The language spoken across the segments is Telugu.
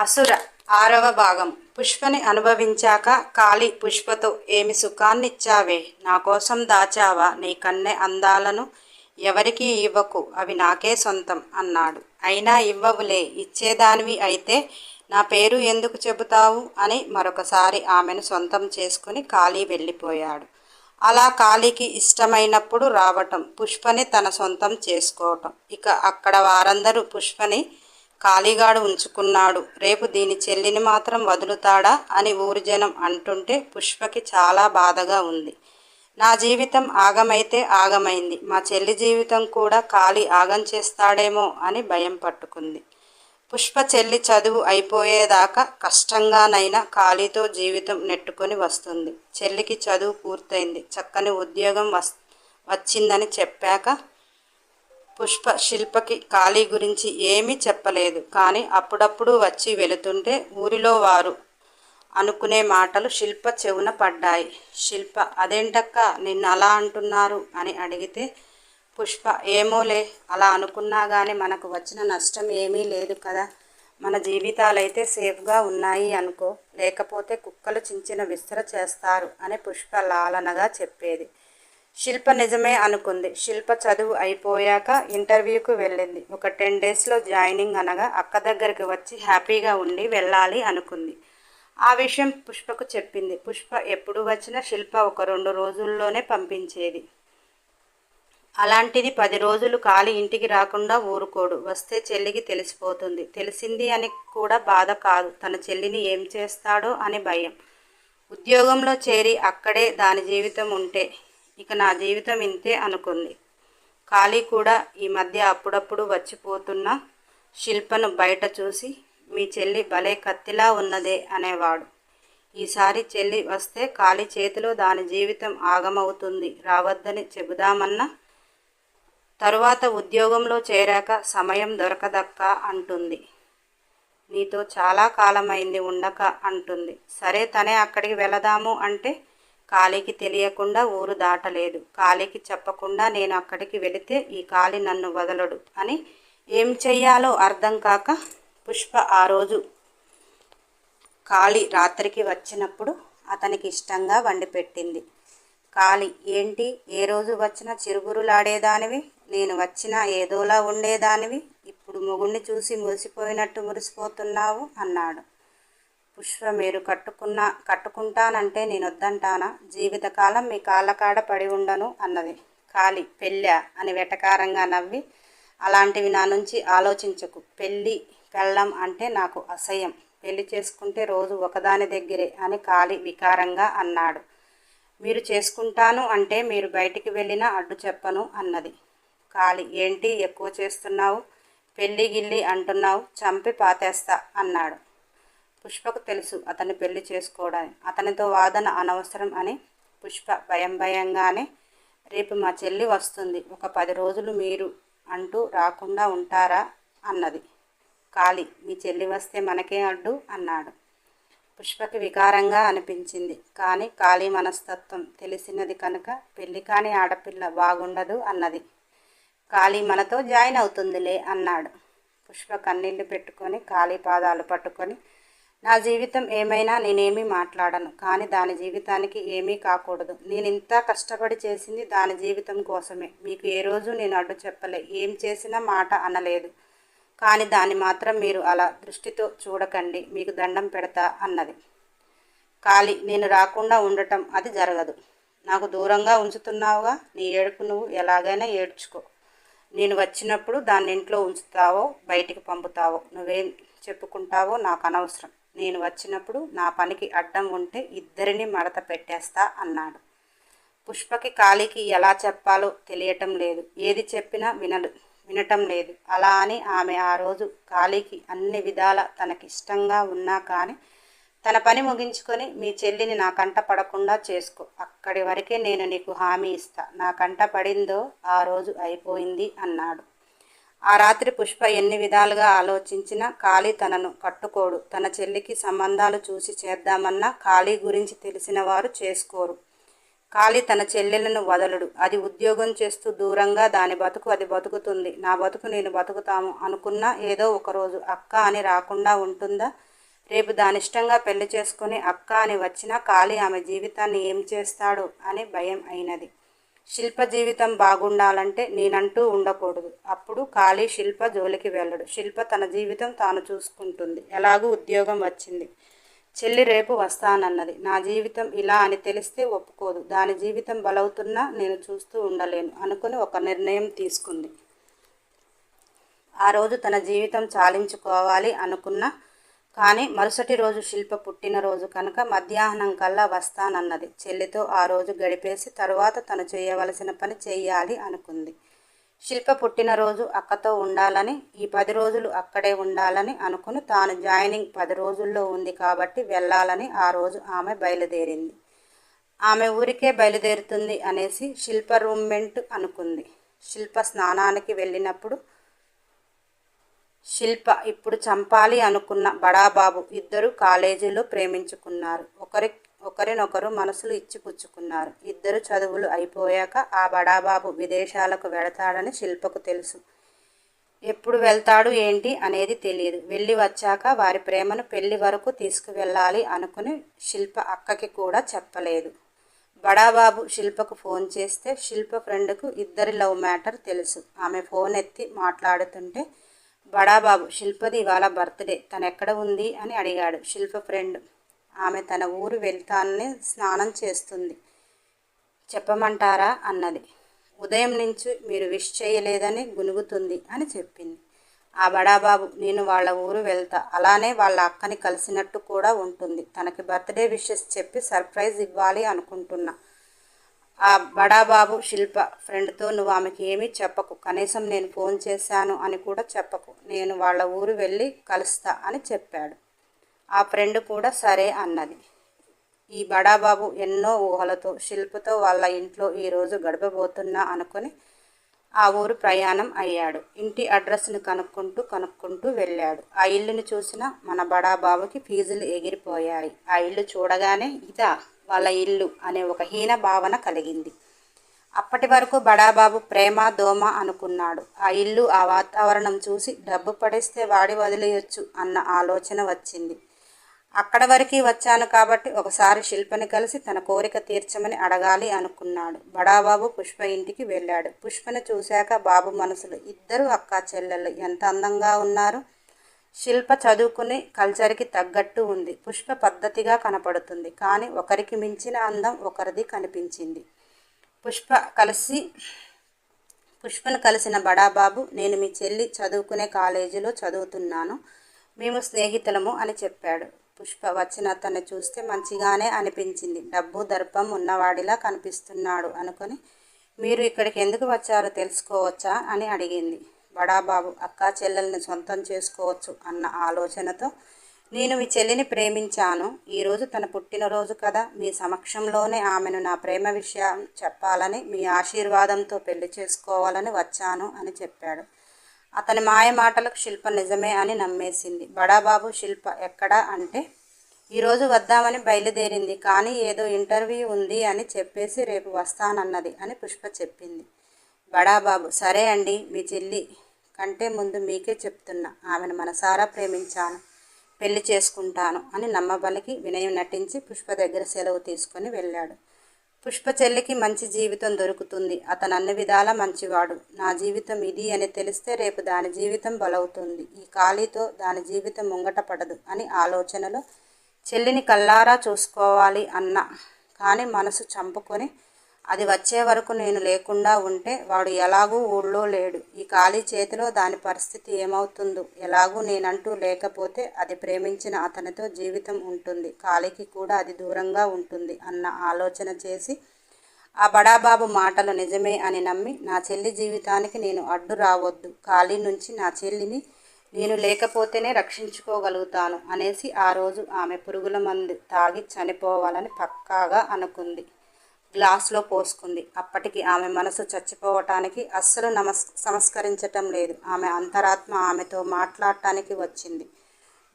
అసుర ఆరవ భాగం. పుష్పని అనుభవించాక కాళి పుష్పతో ఏమి సుఖాన్నిచ్చావే? నా కోసం దాచావా? నీ కన్నె అందాలను ఎవరికీ ఇవ్వకు? అవి నాకే సొంతం అన్నాడు. అయినా ఇవ్వవులే. ఇచ్చేదానివి అయితే నా పేరు ఎందుకు చెబుతావు? అని మరొకసారి ఆమెను సొంతం చేసుకుని కాళీ వెళ్ళిపోయాడు. అలా కాళీకి ఇష్టమైనప్పుడు రావటం పుష్పని తన సొంతం చేసుకోవటం. ఇక అక్కడ వారందరూ పుష్పని కాళీగాడు ఉంచుకున్నాడు. రేపు దీని చెల్లిని మాత్రం వదులుతాడా అని ఊరి జనం అంటుంటే పుష్పకి చాలా బాధగా ఉంది. నా జీవితం ఆగమైతే ఆగమైంది. మా చెల్లి జీవితం కూడా ఖాళీ ఆగం చేస్తాడేమో అని భయం పట్టుకుంది. పుష్ప చెల్లి చదువు అయిపోయేదాకా కష్టంగానైనా ఖాళీతో జీవితం నెట్టుకొని వస్తుంది. చెల్లికి చదువు పూర్తయింది. చక్కని ఉద్యోగం వస్ వచ్చిందని చెప్పాక పుష్ప శిల్పకి ఖాళీ గురించి ఏమీ చెప్పలేదు. కానీ అప్పుడప్పుడు వచ్చి వెళుతుంటే ఊరిలో వారు అనుకునే మాటలు శిల్ప చెవున పడ్డాయి. శిల్ప అదేంటక్క నిన్ను అలా అంటున్నారు? అని అడిగితే పుష్ప ఏమోలే అలా అనుకున్నా కానీ మనకు వచ్చిన నష్టం ఏమీ లేదు కదా. మన జీవితాలైతే సేఫ్గా ఉన్నాయి అనుకో లేకపోతే కుక్కలు చించిన విస్తర చేస్తారు అని పుష్ప లాలనగా చెప్పేది. శిల్ప నిజమే అనుకుంది. శిల్ప చదువు అయిపోయాక ఇంటర్వ్యూకు వెళ్ళింది. ఒక టెన్ డేస్లో జాయినింగ్ అనగా అక్క దగ్గరికి వచ్చి హ్యాపీగా ఉండి వెళ్ళాలి అనుకుంది. ఆ విషయం పుష్పకు చెప్పింది. పుష్ప ఎప్పుడు వచ్చినా శిల్ప ఒక రెండు రోజుల్లోనే పంపించేది. అలాంటిది పది రోజులు కాలి ఇంటికి రాకుండా ఊరుకోడు. వస్తే చెల్లికి తెలిసిపోతుంది. తెలిసింది అని కూడా బాధ కాదు. తన చెల్లిని ఏం చేస్తాడో అని భయం. ఉద్యోగంలో చేరి అక్కడే దాని జీవితం ఉంటే ఇక నా జీవితం ఇంతే అనుకుంది. ఖాళీ కూడా ఈ మధ్య అప్పుడప్పుడు వచ్చిపోతున్న శిల్పను బయట చూసి మీ చెల్లి భలే కత్తిలా ఉన్నదే అనేవాడు. ఈసారి చెల్లి వస్తే ఖాళీ చేతిలో దాని జీవితం ఆగమవుతుంది. రావద్దని చెబుదామన్నా తరువాత ఉద్యోగంలో చేరాక సమయం దొరకదక్క అంటుంది. నీతో చాలా కాలమైంది ఉండక అంటుంది. సరే తనే అక్కడికి వెళదాము అంటే కాళీకి తెలియకుండా ఊరు దాటలేదు. కాళీకి చెప్పకుండా నేను అక్కడికి వెళితే ఈ కాళీ నన్ను వదలడు అని ఏం చెయ్యాలో అర్థం కాక పుష్ప ఆ రోజు కాళీ రాత్రికి వచ్చినప్పుడు అతనికి ఇష్టంగా వండి పెట్టింది. కాళీ ఏంటి? ఏ రోజు వచ్చినా చిరుగురులాడేదానివి నేను వచ్చినా ఏదోలా ఉండేదానివి? ఇప్పుడు మొగుణ్ణి చూసి మురిసిపోయినట్టు మురిసిపోతున్నావు? అన్నాడు. పుష్ప మీరు కట్టుకున్నా కట్టుకుంటానంటే నేను వద్దంటానా జీవితకాలం మీ కాళ్ళకాడ పడి ఉండను అన్నది. కాళీ పెళ్ళా? అని వెటకారంగా నవ్వి అలాంటివి నా నుంచి ఆలోచించకు. పెళ్ళి పెళ్ళం అంటే నాకు అసహ్యం. పెళ్ళి చేసుకుంటే రోజు ఒకదాని దగ్గరే అని కాలి వికారంగా అన్నాడు. మీరు చేసుకుంటాను అంటే మీరు బయటికి వెళ్ళినా అడ్డు చెప్పను అన్నది. కాళీ ఏంటి ఎక్కువ చేస్తున్నావు? పెళ్ళి గిల్లి అంటున్నావు? చంపి పాతేస్తా అన్నాడు. పుష్పకు తెలుసు అతన్ని పెళ్ళి చేసుకోవడానికి. అతనితో వాదన అనవసరం అని పుష్ప భయం భయంగానే రేపు మా చెల్లి వస్తుంది. ఒక పది రోజులు మీరు అంటూ రాకుండా ఉంటారా అన్నది. కాళీ మీ చెల్లి వస్తే మనకే అడ్డు అన్నాడు. పుష్పకి వికారంగా అనిపించింది. కానీ కాళీ మనస్తత్వం తెలిసినది కనుక పెళ్ళి కాని ఆడపిల్ల బాగుండదు అన్నది. కాళీ మనతో జాయిన్ అవుతుందిలే అన్నాడు. పుష్ప కన్నీళ్ళు పెట్టుకొని కాళీ పాదాలు పట్టుకొని నా జీవితం ఏమైనా నేనేమీ మాట్లాడను కానీ దాని జీవితానికి ఏమీ కాకూడదు. నేను ఇంత కష్టపడి చేసింది దాని జీవితం కోసమే. మీకు ఏ రోజు నేను అడ్డు చెప్పలే ఏం చేసినా మాట అనలేదు. కానీ దాన్ని మాత్రం మీరు అలా దృష్టితో చూడకండి మీకు దండం పెడతా అన్నది. ఖాళీ నేను రాకుండా ఉండటం అది జరగదు. నాకు దూరంగా ఉంచుతున్నావుగా నీ ఏడుపు నువ్వు ఎలాగైనా ఏడ్చుకో. నేను వచ్చినప్పుడు దాన్ని ఇంట్లో ఉంచుతావో బయటికి పంపుతావో నువ్వేం చెప్పుకుంటావో నాకు అనవసరం. నేను వచ్చినప్పుడు నా పనికి అడ్డం ఉంటే ఇద్దరిని మడత పెట్టేస్తా అన్నాడు. పుష్పకి కాళీకి ఎలా చెప్పాలో తెలియటం లేదు. ఏది చెప్పినా వినడు వినటం లేదు. అలా అని ఆమె ఆ రోజు కాళీకి అన్ని విధాల తనకిష్టంగా ఉన్నా కానీ తన పని ముగించుకొని మీ చెల్లిని నా కంట పడకుండా చేసుకో. అక్కడి వరకే నేను నీకు హామీ ఇస్తా. నా కంట పడిందో ఆ రోజు అయిపోయింది అన్నాడు. ఆ రాత్రి పుష్ప ఎన్ని విధాలుగా ఆలోచించినా కాళీ తనను కట్టుకోడు. తన చెల్లికి సంబంధాలు చూసి చేద్దామన్నా కాళీ గురించి తెలిసిన వారు చేసుకోరు. కాళీ తన చెల్లెలను వదలడు. అది ఉద్యోగం చేస్తూ దూరంగా దాని బతుకు అది బతుకుతుంది. నా బతుకు నేను బతుకుతాము అనుకున్నా ఏదో ఒకరోజు అక్క అని రాకుండా ఉంటుందా? రేపు దానిష్టంగా పెళ్ళి చేసుకుని అక్క అని వచ్చినా కాళీ ఆమె జీవితాన్ని ఏం చేస్తాడు అని భయం అయినది. శిల్ప జీవితం బాగుండాలంటే నేనంటూ ఉండకూడదు. అప్పుడు ఖాళీ శిల్ప జోలికి వెళ్ళడు. శిల్ప తన జీవితం తాను చూసుకుంటుంది. ఎలాగూ ఉద్యోగం వచ్చింది. చెల్లి రేపు వస్తానన్నది. నా జీవితం ఇలా అని తెలిస్తే ఒప్పుకోదు. దాని జీవితం బలవుతున్నా నేను చూస్తూ ఉండలేను అనుకుని ఒక నిర్ణయం తీసుకుంది. ఆ రోజు తన జీవితం చాలించుకోవాలి అనుకున్న కానీ మరుసటి రోజు శిల్ప పుట్టినరోజు కనుక మధ్యాహ్నం కల్లా వస్తానన్నది. చెల్లితో ఆ రోజు గడిపేసి తరువాత తను చేయవలసిన పని చేయాలి అనుకుంది. శిల్ప పుట్టినరోజు అక్కతో ఉండాలని ఈ పది రోజులు అక్కడే ఉండాలని అనుకుని తాను జాయినింగ్ పది రోజుల్లో ఉంది కాబట్టి వెళ్ళాలని ఆ రోజు ఆమె బయలుదేరింది. ఆమె ఊరికే బయలుదేరుతుంది అనేసి శిల్ప రూమ్మెంట్ అనుకుంది. శిల్ప స్నానానికి వెళ్ళినప్పుడు శిల్ప ఇప్పుడు చంపాలి అనుకున్న బడాబాబు ఇద్దరు కాలేజీలో ప్రేమించుకున్నారు. ఒకరి ఒకరినొకరు మనసులు ఇచ్చిపుచ్చుకున్నారు ఇద్దరు చదువులు అయిపోయాక ఆ బడాబాబు విదేశాలకు వెళతాడని శిల్పకు తెలుసు. ఎప్పుడు వెళ్తాడు ఏంటి అనేది తెలియదు వెళ్ళి వచ్చాక వారి ప్రేమను పెళ్ళి వరకు తీసుకువెళ్ళాలి అనుకుని శిల్ప అక్కకి కూడా చెప్పలేదు. బడాబాబు శిల్పకు ఫోన్ చేస్తే శిల్ప ఫ్రెండ్కు ఇద్దరి లవ్ మ్యాటర్ తెలుసు. ఆమె ఫోన్ ఎత్తి మాట్లాడుతుంటే బడాబాబు శిల్పది ఇవాళ బర్త్డే తను ఎక్కడ ఉంది అని అడిగాడు శిల్ప ఫ్రెండ్. ఆమె తన ఊరు వెళ్తానని స్నానం చేస్తుంది. చెప్పమంటారా? అన్నది. ఉదయం నుంచి మీరు విష్ చేయలేదని గునుగుతుంది అని చెప్పింది. ఆ బడాబాబు నేను వాళ్ళ ఊరు వెళ్తా. అలానే వాళ్ళ అక్కని కలిసినట్టు కూడా ఉంటుంది. తనకి బర్త్డే విషెస్ చెప్పి సర్ప్రైజ్ ఇవ్వాలి అనుకుంటున్నా. ఆ బడాబాబు శిల్ప ఫ్రెండ్తో నువ్వు ఆమెకి ఏమీ చెప్పకు. కనీసం నేను ఫోన్ చేశాను అని కూడా చెప్పకు. నేను వాళ్ళ ఊరు వెళ్ళి కలుస్తా అని చెప్పాడు. ఆ ఫ్రెండ్ కూడా సరే అన్నది. ఈ బడాబాబు ఎన్నో ఊహలతో శిల్పతో వాళ్ళ ఇంట్లో ఈరోజు గడపబోతున్నా అనుకుని ఆ ఊరు ప్రయాణం అయ్యాడు. ఇంటి అడ్రస్ని కనుక్కుంటూ కనుక్కుంటూ వెళ్ళాడు. ఆ ఇల్లుని చూసిన మన బడాబాబుకి ఫీజులు ఎగిరిపోయాయి. ఆ ఇల్లు చూడగానే ఇదా? వాళ్ళ ఇల్లు అనే ఒక హీన భావన కలిగింది. అప్పటి వరకు బడాబాబు ప్రేమ దోమ అనుకున్నాడు. ఆ ఇల్లు ఆ వాతావరణం చూసి డబ్బు పడేస్తే వాడి వదిలేయొచ్చు అన్న ఆలోచన వచ్చింది. అక్కడ వరకు వచ్చాను కాబట్టి ఒకసారి శిల్పని కలిసి తన కోరిక తీర్చమని అడగాలి అనుకున్నాడు. బడాబాబు పుష్ప ఇంటికి వెళ్ళాడు. పుష్పని చూశాక బాబు మనసులు ఇద్దరు అక్క చెల్లెళ్ళు ఎంత అందంగా ఉన్నారు. శిల్ప చదువుకుని కల్చర్కి తగ్గట్టు ఉంది. పుష్ప పద్ధతిగా కనపడుతుంది. కానీ ఒకరికి మించిన అందం ఒకరిది కనిపించింది. పుష్ప కలిసి పుష్పను కలిసిన బడాబాబు నేను మీ చెల్లి చదువుకునే కాలేజీలో చదువుతున్నాను. మేము స్నేహితులము అని చెప్పాడు. పుష్ప వచ్చిన అతన్ని చూస్తే మంచిగానే అనిపించింది. డబ్బు దర్పం ఉన్నవాడిలా కనిపిస్తున్నాడు అనుకొని మీరు ఇక్కడికి ఎందుకు వచ్చారో తెలుసుకోవచ్చా అని అడిగింది. బడాబాబు అక్కా చెల్లెల్ని సొంతం చేసుకోవచ్చు అన్న ఆలోచనతో నేను మీ చెల్లిని ప్రేమించాను. ఈరోజు తన పుట్టినరోజు కదా. మీ సమక్షంలోనే ఆమెను నా ప్రేమ విషయం చెప్పాలని మీ ఆశీర్వాదంతో పెళ్ళి చేసుకోవాలని వచ్చాను అని చెప్పాడు. అతని మాయ మాటలకు శిల్ప నిజమే అని నమ్మేసింది. బడాబాబు శిల్ప ఎక్కడా? అంటే ఈరోజు వద్దామని బయలుదేరింది కానీ ఏదో ఇంటర్వ్యూ ఉంది అని చెప్పేసి రేపు వస్తానన్నది అని పుష్ప చెప్పింది. బడాబాబు సరే అండి మీ చెల్లి కంటే ముందు మీకే చెప్తున్నా. ఆమెను మనసారా ప్రేమించాను పెళ్ళి చేసుకుంటాను అని నమ్మబలికి వినయం నటించి పుష్ప దగ్గర సెలవు తీసుకొని వెళ్ళాడు. పుష్ప చెల్లికి మంచి జీవితం దొరుకుతుంది. అతను అన్ని విధాలా మంచివాడు. నా జీవితం ఇది అని తెలిస్తే రేపు దాని జీవితం బలవుతుంది. ఈ ఖాళీతో దాని జీవితం ముంగట పడదు అని ఆలోచనలో చెల్లిని కల్లారా చూసుకోవాలి అన్న. కానీ మనసు చంపుకొని అది వచ్చే వరకు నేను లేకుండా ఉంటే వాడు ఎలాగూ ఊళ్ళో లేడు. ఈ ఖాళీ చేతిలో దాని పరిస్థితి ఏమవుతుందో ఎలాగూ నేనంటూ లేకపోతే అది ప్రేమించిన అతనితో జీవితం ఉంటుంది. ఖాళీకి కూడా అది దూరంగా ఉంటుంది అన్న ఆలోచన చేసి ఆ బడాబాబు మాటలు నిజమే అని నమ్మి నా చెల్లి జీవితానికి నేను అడ్డు రావద్దు. ఖాళీ నుంచి నా చెల్లిని నేను లేకపోతేనే రక్షించుకోగలుగుతాను అనేసి ఆ రోజు ఆమె పురుగుల మందు తాగి చనిపోవాలని పక్కాగా అనుకుంది. గ్లాస్లో పోసుకుంది. అప్పటికి ఆమె మనసు చచ్చిపోవటానికి అస్సలు నమస్ సంస్కరించటం లేదు. ఆమె అంతరాత్మ ఆమెతో మాట్లాడటానికి వచ్చింది.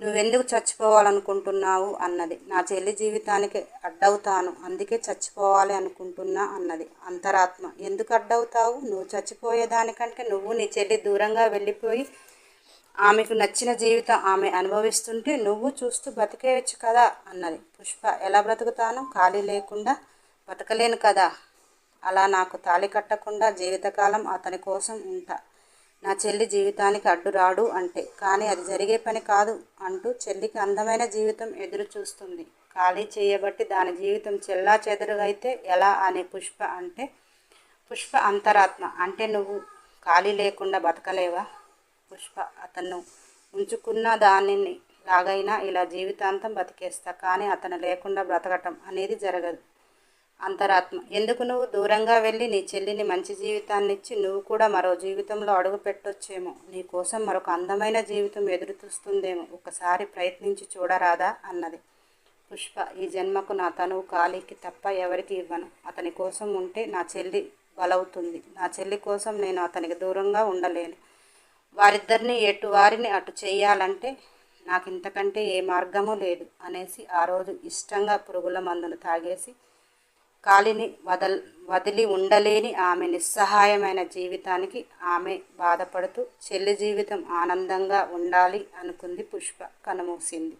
నువ్వెందుకు చచ్చిపోవాలనుకుంటున్నావు? అన్నది. నా చెల్లి జీవితానికి అడ్డవుతాను. అందుకే చచ్చిపోవాలి అనుకుంటున్నా అన్నది. అంతరాత్మ ఎందుకు అడ్డవుతావు? నువ్వు చచ్చిపోయేదానికంటే నువ్వు నీ చెల్లి దూరంగా వెళ్ళిపోయి ఆమెకు నచ్చిన జీవితం ఆమె అనుభవిస్తుంటే నువ్వు చూస్తూ బతికేయచ్చు కదా అన్నది. పుష్ప ఎలా బ్రతుకుతాను? ఖాళీ లేకుండా బతకలేను కదా. అలా నాకు తాళి కట్టకుండా జీవితకాలం అతని కోసం ఉంటా. నా చెల్లి జీవితానికి అడ్డు రాడు అంటే. కానీ అది జరిగే పని కాదు అంటూ చెల్లికి అందమైన జీవితం ఎదురు చూస్తుంది. ఖాళీ చేయబట్టి దాని జీవితం చెల్లా చెదరుగైతే ఎలా అనే పుష్ప అంటే పుష్ప అంతరాత్మ అంటే నువ్వు ఖాళీ లేకుండా బతకలేవా? పుష్ప అతను ఉంచుకున్న దానిని లాగైనా ఇలా జీవితాంతం బతికేస్తా. కానీ అతను లేకుండా బ్రతకటం అనేది జరగదు. అంతరాత్మ. ఎందుకు నువ్వు దూరంగా వెళ్ళి నీ చెల్లిని మంచి జీవితాన్ని ఇచ్చి నువ్వు కూడా మరో జీవితంలో అడుగు పెట్టొచ్చేమో? నీ కోసం మరొక అందమైన జీవితం ఎదురు చూస్తుందేమో? ఒకసారి ప్రయత్నించి చూడరాదా? అన్నది. పుష్ప ఈ జన్మకు నా తనువు ఖాళీకి తప్ప ఎవరికి ఇవ్వను. అతని కోసం ఉంటే నా చెల్లి బలవుతుంది. నా చెల్లి కోసం నేను అతనికి దూరంగా ఉండలేను. వారిద్దరిని ఎటు వారిని అటు చేయాలంటే నాకు ఇంతకంటే ఏ మార్గము లేదు అనేసి ఆ రోజు ఇష్టంగా పురుగుల మందును తాగేసి కాలిని వదల్ వదిలి ఉండలేని ఆమె నిస్సహాయమైన జీవితానికి ఆమె బాధపడుతూ చెల్లి జీవితం ఆనందంగా ఉండాలి అనుకుంది పుష్ప కనుమూసింది.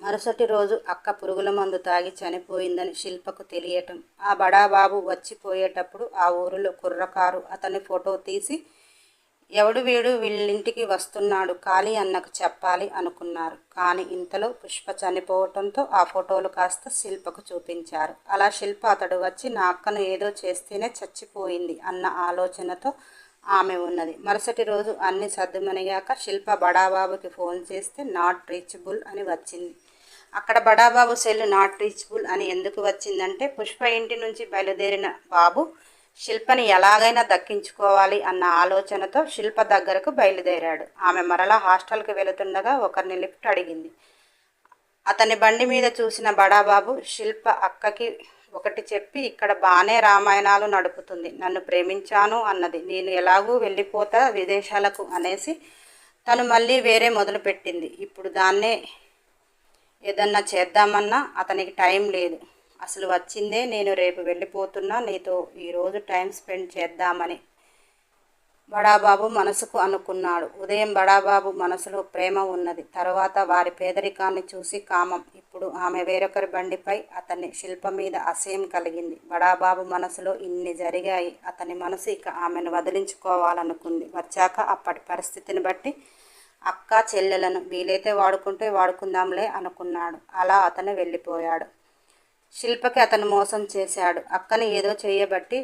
మరుసటి రోజు అక్క పురుగుల మందు తాగి చనిపోయిందని శిల్పకు తెలియటం. ఆ బడాబాబు వచ్చిపోయేటప్పుడు ఆ ఊరిలో కుర్రకారు అతని ఫోటో తీసి ఎవడు వీడు వీళ్ళింటికి వస్తున్నాడు ఖాళీ అన్నకు చెప్పాలి అనుకున్నారు. కానీ ఇంతలో పుష్ప చనిపోవటంతో ఆ ఫోటోలు కాస్త శిల్పకు చూపించారు. అలా శిల్ప అతడు వచ్చి నా అక్కను ఏదో చేస్తేనే చచ్చిపోయింది అన్న ఆలోచనతో ఆమె ఉన్నది. మరుసటి రోజు అన్ని సర్దుమనిగాక శిల్ప బడాబాబుకి ఫోన్ చేస్తే నాట్ రీచబుల్ అని వచ్చింది. అక్కడ బడాబాబు సెల్ నాట్ రీచబుల్ అని ఎందుకు వచ్చిందంటే పుష్ప ఇంటి నుంచి బయలుదేరిన బాబు శిల్పని ఎలాగైనా దక్కించుకోవాలి అన్న ఆలోచనతో శిల్ప దగ్గరకు బయలుదేరాడు. ఆమె మరలా హాస్టల్కి వెళుతుండగా ఒకరిని లిఫ్ట్ అడిగింది. అతని బండి మీద చూసిన బడాబాబు శిల్ప అక్కకి ఒకటి చెప్పి ఇక్కడ బాగానే రామాయణాలు నడుపుతుంది. నన్ను ప్రేమించాను అన్నది. నేను ఎలాగూ వెళ్ళిపోతా విదేశాలకు అనేసి తను మళ్ళీ వేరే మొదలుపెట్టింది ఇప్పుడు దాన్నే ఏదన్నా చేద్దామన్నా అతనికి టైం లేదు. అసలు వచ్చిందే నేను రేపు వెళ్ళిపోతున్నా నీతో ఈరోజు టైం స్పెండ్ చేద్దామని. బడాబాబు మనసుకు అనుకున్నాడు. ఉదయం బడాబాబు మనసులో ప్రేమ ఉన్నది. తర్వాత వారి పేదరికాన్ని చూసి కామం. ఇప్పుడు ఆమె వేరొకరి బండిపై అతని శిల్ప మీద అసహ్యం కలిగింది. బడాబాబు మనసులో ఇన్ని జరిగాయి. అతని మనసు ఇక ఆమెను వదిలించుకోవాలనుకుంది. వచ్చాక అప్పటి పరిస్థితిని బట్టి అక్క చెల్లెలను వీలైతే వాడుకుంటే వాడుకుందాంలే అనుకున్నాడు. అలా అతను వెళ్ళిపోయాడు. శిల్పకి అతను మోసం చేశాడు. అక్కని ఏదో చేయబట్టి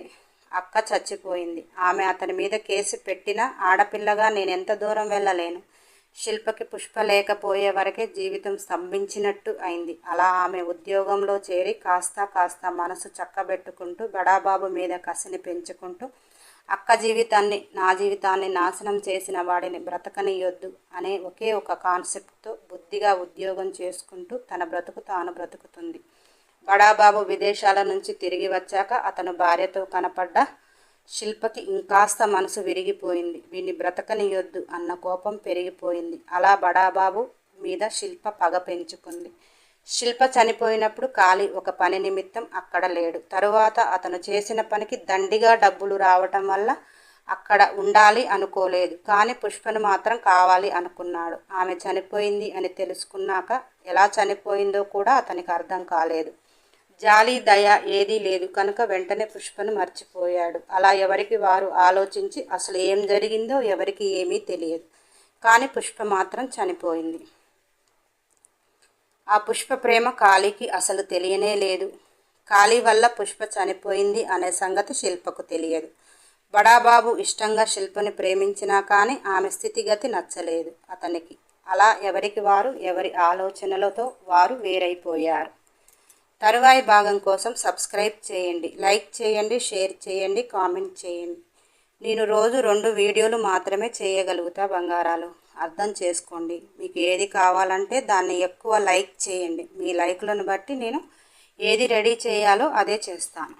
అక్క చచ్చిపోయింది. ఆమె అతని మీద కేసు పెట్టిన ఆడపిల్లగా నేను ఎంత దూరం వెళ్ళలేను. శిల్పకి పుష్ప లేకపోయే వరకే జీవితం స్తంభించినట్టు అయింది. అలా ఆమె ఉద్యోగంలో చేరి కాస్త కాస్త మనసు చక్కబెట్టుకుంటూ బడాబాబు మీద కసిని పెంచుకుంటూ అక్క జీవితాన్ని నా జీవితాన్ని నాశనం చేసిన వాడిని బ్రతకనియొద్దు అనే ఒకే ఒక కాన్సెప్ట్తో బుద్ధిగా ఉద్యోగం చేసుకుంటూ తన బ్రతుకు తాను బ్రతుకుతుంది. బడాబాబు విదేశాల నుంచి తిరిగి వచ్చాక అతను భార్యతో కనపడ్డ శిల్పకి ఇంకాస్త మనసు విరిగిపోయింది. వీని బ్రతకనియొద్దు అన్న కోపం పెరిగిపోయింది. అలా బడాబాబు మీద శిల్ప పగ పెంచుకుంది. శిల్ప చనిపోయినప్పుడు కాళీ ఒక పని నిమిత్తం అక్కడ లేడు. తరువాత అతను చేసిన పనికి దండిగా డబ్బులు రావటం వల్ల అక్కడ ఉండాలి అనుకోలేదు. కానీ పుష్పను మాత్రం కావాలి అనుకున్నాడు. ఆమె చనిపోయింది అని తెలుసుకున్నాక ఎలా చనిపోయిందో కూడా అతనికి అర్థం కాలేదు. జాలి దయ ఏదీ లేదు. కనుక వెంటనే పుష్పను మర్చిపోయాడు. అలా ఎవరికి వారు ఆలోచించి అసలు ఏం జరిగిందో ఎవరికి ఏమీ తెలియదు. కానీ పుష్ప మాత్రం చనిపోయింది. ఆ పుష్ప ప్రేమ కాళీకి అసలు తెలియనే లేదు. కాళీ వల్ల పుష్ప చనిపోయింది అనే సంగతి శిల్పకు తెలియదు. బడాబాబు ఇష్టంగా శిల్పని ప్రేమించినా కానీ ఆమె స్థితిగతి నచ్చలేదు అతనికి. అలా ఎవరికి వారు ఎవరి ఆలోచనలతో వారు వేరైపోయారు. తరువాయి భాగం కోసం సబ్స్క్రైబ్ చేయండి లైక్ చేయండి షేర్ చేయండి కామెంట్ చేయండి. నేను రోజు రెండు వీడియోలు మాత్రమే చేయగలుగుతా బంగారాలు. అర్థం చేసుకోండి. మీకు ఏది కావాలంటే దాన్ని ఎక్కువ లైక్ చేయండి. మీ లైక్లను బట్టి నేను ఏది రెడీ చేయాలో అదే చేస్తాను.